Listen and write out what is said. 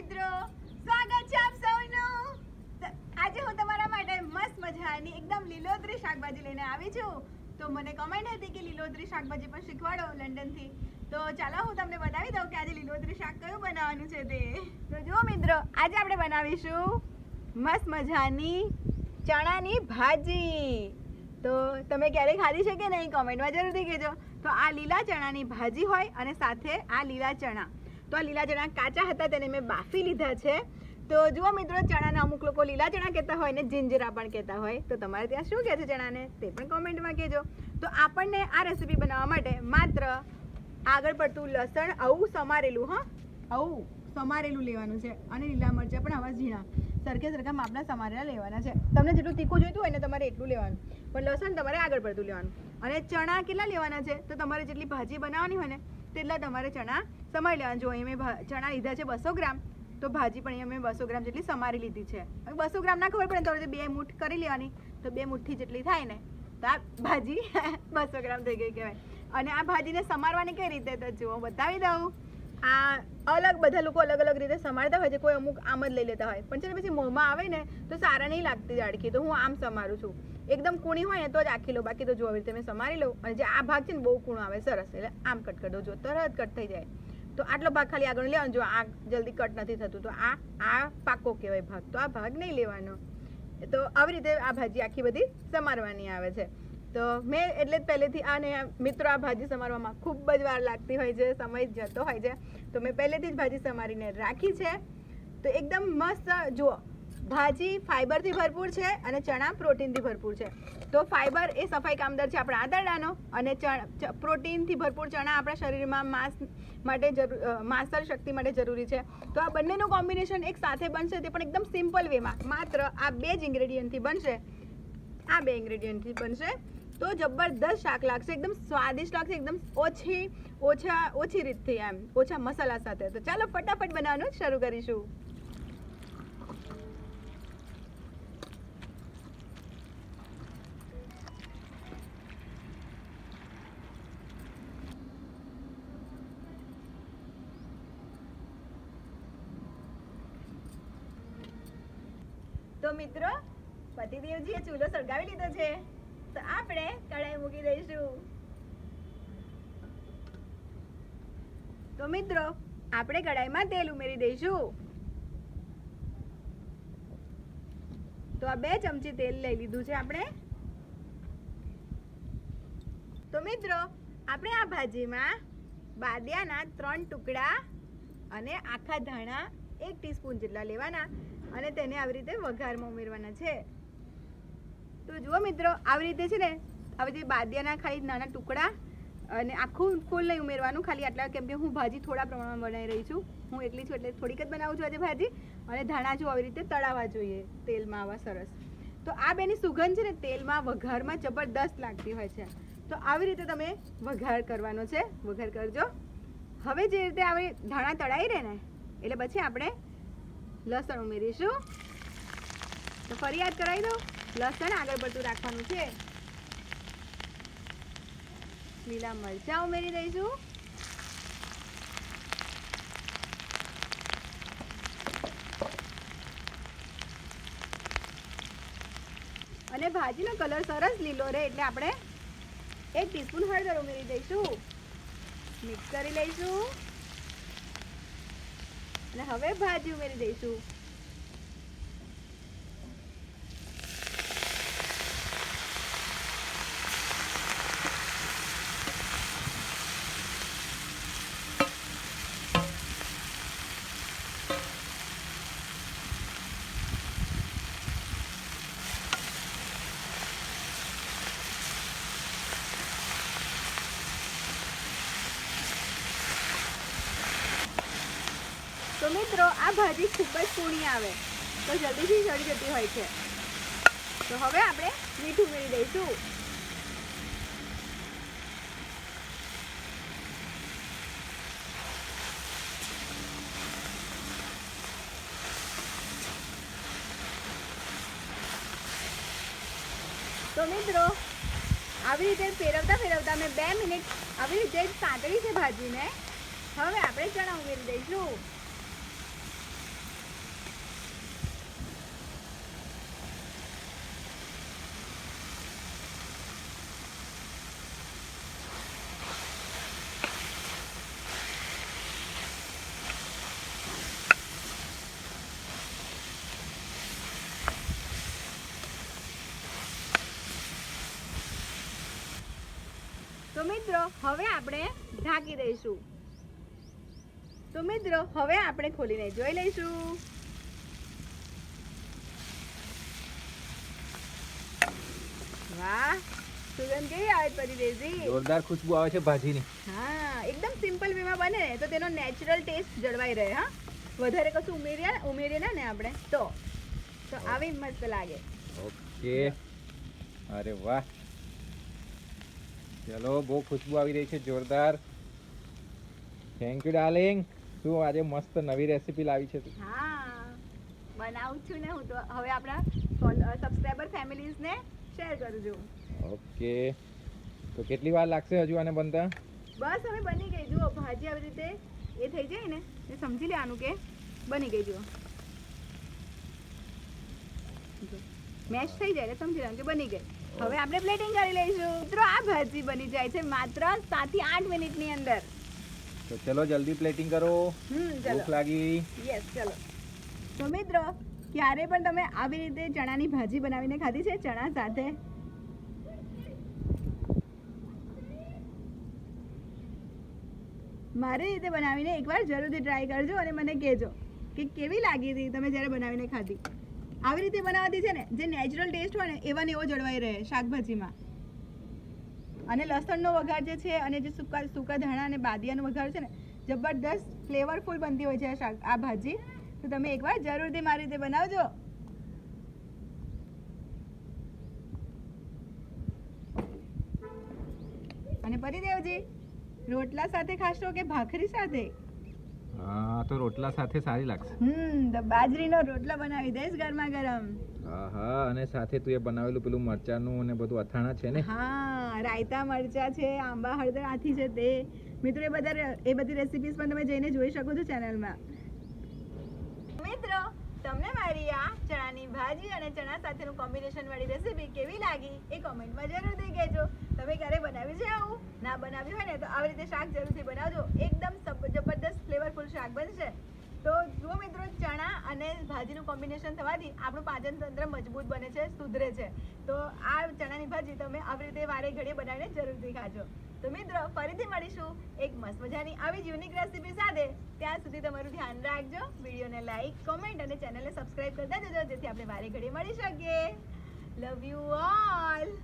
મિત્રો, સ્વાગત છે આપ સૌનું. આજે હું તમારા માટે મસ્ત મજાની, એકદમ લીલોતરી શાકભાજી લઈને આવી છું. તો મને કમેન્ટ હતી કે લીલોતરી શાકભાજી પણ શીખવાડો લંડનથી. તો ચાલો હું તમને બતાવી દઉં કે આજે લીલોતરી શાક કયું બનાવવાનું છે તે. તો જુઓ મિત્રો, આજે આપણે બનાવીશું મસ્ત મજાની ચણાની ભાજી. તો તમે ક્યારેય ખાધી છે કે નહીં કોમેન્ટમાં જરૂરથી કહેજો. તો આ લીલા ચણાની ભાજી હોય અને સાથે આ લીલા ચણા. તો આ લીલા ચણા કાચા હતા તેને મેં બાફી લીધા છે. તો જુઓ મિત્રો, ચણાના અમુક લોકો લીલા ચણા કહેતા હોય ને જિંજરા પણ કહેતા હોય. તો તમારે ત્યાં શું કહે છે ચણાને? તે પણ કોમેન્ટમાં કહેજો. તો આપણને આ રેસીપી બનાવવા માટે માત્ર આગળ પડતું લસણ આવું સમારેલું, હા? આવું સમારેલું લેવાનું છે. અને લીલા મરચાં પણ આવા ઝીણા. સરખે સરખા માપના સમારેલા લેવાના છે. તમને જેટલું તીખું જોઈતું હોય ને તમારે એટલું લેવાનું. પણ લસણ તમારે આગળ પડતું લેવાનું. અને ચણા કેટલા લેવાના છે? તો તમારે જેટલી ભાજી બનાવવાની હોય ને તેટલા તમારે ચણા સમારી લેવાના. જો અહીં મેં ચણા લીધા છે બસો ગ્રામ, તો ભાજી પણ અહીંયા મેં બસો ગ્રામ જેટલી સમારી લીધી છે. બસો ગ્રામ ના ખબર પડે તો બે મૂઠ કરી લેવાની, તો બે મુઠ્ઠી જેટલી થાય ને, તો આ ભાજી બસો ગ્રામ થઈ ગઈ કહેવાય. અને આ ભાજીને સમારવાની કઈ રીતે? તો જુઓ, બતાવી દઉં. આ અલગ બધા લોકો અલગ અલગ રીતે સમારતા હોય છે, કોઈ અમુક આમ જ લઈ લેતા હોય. પણ છે પછી મોંમાં આવે ને, તો સારા નહીં લાગતી જાડકી તો હું આમ સમારું છું. એકદમ કૂણી હોય ને તો જ આખી લો. બાકી તો જો આવી રીતે સમારી લઉં અને જે આ ભાગ છે ને બહુ કૂણો આવે, સરસ. એટલે આમ કટ કરી દો. જો, તરત કટ થઈ જાય. તો આટલો ભાગ ખાલી આગળ લેવાનો. જો, આ જલ્દી કટ નથી થતું, તો આ આ પાકો કહેવાય ભાગ. તો આ ભાગ નહીં લેવાનો. તો આવી રીતે આ ભાજી આખી બધી સમારવાની આવે છે. તો મેં એટલે જ પહેલેથી આને મિત્રો આ ભાજી સમારવામાં ખૂબ જ વાર લાગતી હોય છે, સમય જતો હોય છે. તો મેં પહેલેથી જ ભાજી સમારીને રાખી છે. તો એકદમ મસ્ત, જુઓ ભાજી ફાઈબરથી ભરપૂર છે અને ચણા પ્રોટીનથી ભરપૂર છે. તો ફાઈબર એ સફાઈ કામદાર છે આપણા આંતરડાનો અને પ્રોટીનથી ભરપૂર ચણા આપણા શરીરમાં માંસ માટે જરૂર માંસલ શક્તિ માટે જરૂરી છે. તો આ બંનેનું કોમ્બિનેશન એક સાથે બનશે તે પણ એકદમ સિમ્પલ વેમાં. માત્ર આ બે જ ઇન્ગ્રેડિયન્ટથી બનશે. આ બે ઇન્ગ્રેડિયન્ટથી બનશે. તો જબરદસ્ત શાક લાગશે, એકદમ સ્વાદિષ્ટ લાગશે, એકદમ ઓછી, ઓછા, ઓછી રીતથી એમ, ઓછા મસાલા સાથે. તો ચાલો ફટાફટ બનાવવાનું શરૂ કરીશું. તો મિત્રો, પતિદેવજીએ ચૂલો સળગાવી લીધો છે. તો આપણે કઢાઈ મૂકી દઈશું. તો મિત્રો, આપણે કઢાઈમાં તેલ ઉમેરી દઈશું. તો આ બે ચમચી તેલ લઈ લીધું છે આપણે. તો મિત્રો, આપણે આ ભાજીમાં બાદિયાના ત્રણ ટુકડા અને આખા ધાણા એક ટીસ્પૂન જેટલા લેવાના. અને તેને આવી રીતે વઘારમાં ઉમેરવાના છે. તો જુઓ મિત્રો, આવી રીતે છે ને, આવી રીતે બાદિયાના ખાલી નાના ટુકડા અને આખું ફૂલ નહીં ઉમેરવાનું, ખાલી આટલા, કેમ કે હું ભાજી થોડા પ્રમાણમાં બનાવી રહી છું. હું એકલી છું એટલે થોડીક જ બનાવું છું આજે ભાજી. અને ધાણા જો આવી રીતે તળાવવા જોઈએ, તેલમાં આવા સરસ. તો આ બેની સુગંધ છે ને, તેલમાં વઘારમાં જબરદસ્ત લાગતી હોય છે. તો આવી રીતે તમે વઘાર કરવાનો છે. વઘાર કરજો. હવે જે રીતે આવે ધાણા તળાઈ રહે ને, એટલે પછી આપણે લસણ ઉમેરીશું. તો ફરી યાદ કરાવી દઉં. લસણ આગળ પડતું રાખવાનું છે. લીલા મરચાં ઉમેરી દઈશું. અને ભાજીનો કલર સરસ લીલો રહે એટલે આપણે એક ટીસ્પૂન હળદર ઉમેરી દઈશું. મિક્સ કરી લઈશું. અને હવે ભાજી ઉમેરી દઈશું. તો મિત્રો, આ ભાજી ખૂબ જ કૂણી આવે. તો જલ્દીથી ચડી જતી હોય છે. તો હવે આપણે મીઠું ઉમેરી દઈશું. તો મિત્રો, આવી રીતે ફેરવતા ફેરવતા મેં બે મિનિટ આવી રીતે જ સાંતળી છે ભાજીને. હવે આપણે ચણા ઉમેરી દઈશું. તો મિત્રો હવે આપણે ઢાંકી દઈશું. તો મિત્રો હવે આપણે ખોલીને જોઈ લઈશું. વાહ સુગંધ કેવી આવે છે પરી દેજી જોરદાર ખુશ્બુ આવે છે ભાજીની. હા એકદમ સિમ્પલ વેમાં બને તો તેનો નેચરલ ટેસ્ટ જળવાઈ રહે હા. વધારે કશું ઉમેરીએ ઉમેરીએ ના ને આપણે. તો તો આવી મસ્ત લાગે. ઓકે. અરે વાહ. ચલો બહુ ખુશ્બુ આવી રહી છે જોરદાર. થેન્ક યુ ડાર્લિંગ તું આજે મસ્ત નવી રેસીપી લાવી છે તું? હા બનાવું છું ને હું તો. હવે આપણા સબસ્ક્રાઈબર ફેમિલીઝને શેર કરજો. ઓકે તો કેટલી વાર લાગશે હજુ આને બનતા? બસ હવે બની ગઈ. જુઓ ભાજી આવી રીતે એ થઈ જાય ને એ સમજી લેવાનું કે બની ગઈ જુઓ. મેશ થઈ જાય એટલે સમજી લેવાનું કે બની ગઈ. હવે આપણે પ્લેટિંગ કરી લઈશું. મિત્રો આ ભાજી બની જાય છે માત્ર સાતથી આઠ મિનિટની અંદર. તો ચલો જલ્દી પ્લેટિંગ કરો. ભૂખ લાગી. યસ ચલો. તો મિત્રો ક્યારે પણ તમે આવી રીતે ચણાની ભાજી બનાવીને ખાધી છે? ચણા સાથે. મારી રીતે બનાવીને એકવાર જરૂરથી ટ્રાય કરજો અને મને કહેજો કે કેવી લાગી હતી તમે જ્યારે બનાવીને ખાધી. આવી રીતે બનાવવાથી છે ને, જે નેચરલ ટેસ્ટ હોય ને, એવા ને એવો જળવાઈ રહે શાકભાજીમાં. અને લસણનો વઘાર જે છે અને જે સૂકા સૂકા ધાણા અને બાદિયાનો વઘાર છે ને, જબરદસ્ત ફ્લેવરફુલ બનતી હોય છે આ શાક, આ ભાજી. તો તમે એકવાર જરૂરથી મારી રીતે બનાવજો. અને પરિદેવજી રોટલા સાથે ખાશો કે ભાખરી સાથે? હા તો રોટલા સાથે સારી લાગશે. હમ તો બાજરીનો રોટલો બનાવી દઈશ ગરમા ગરમ હા અને સાથે તું એ બનાવેલું પેલું મરચાનું અને બધું અથાણા છે ને? હા રાયતા મરચા છે આંબા હળદર આથી છે તે. મિત્રો એ બધા એ બધી રેસિપીઝ પણ તમે જઈને જોઈ શકો છો ચેનલમાં મિત્રો તમને મારી આ ચણાની ભાજી અને ચણા સાથેનું કોમ્બિનેશન વાળી રેસિપી કેવી લાગી એ કોમેન્ટમાં જરૂરથી કહેજો. તમે ક્યારે આવું ના બનાવ્યું હોય ને, તો આવી રીતે શાક જરૂરથી બનાવજો. એકદમ જબરદસ્ત ફ્લેવરફુલ શાક બનશે. તો જુઓ મિત્રો, ચણા અને ભાજીનું કોમ્બિનેશન થવાથી આપણું પાચન તંત્ર મજબૂત બને છે, સુધરે છે. તો આ ચણાની ભાજી તમે આવી રીતે વારે ઘડીએ બનાવીને જરૂરથી ખાજો. તો મિત્રો, ફરીથી મળીશું એક મસ્ત મજાની આવી જ યુનિક રેસીપી સાથે. ત્યાં સુધી તમારું ધ્યાન રાખજો, વિડીયોને લાઈક કોમેન્ટ અને ચેનલને સબસ્ક્રાઇબ કરતા જજો, જેથી આપણે વારે ઘડીએ મળી શકીએ. Love you all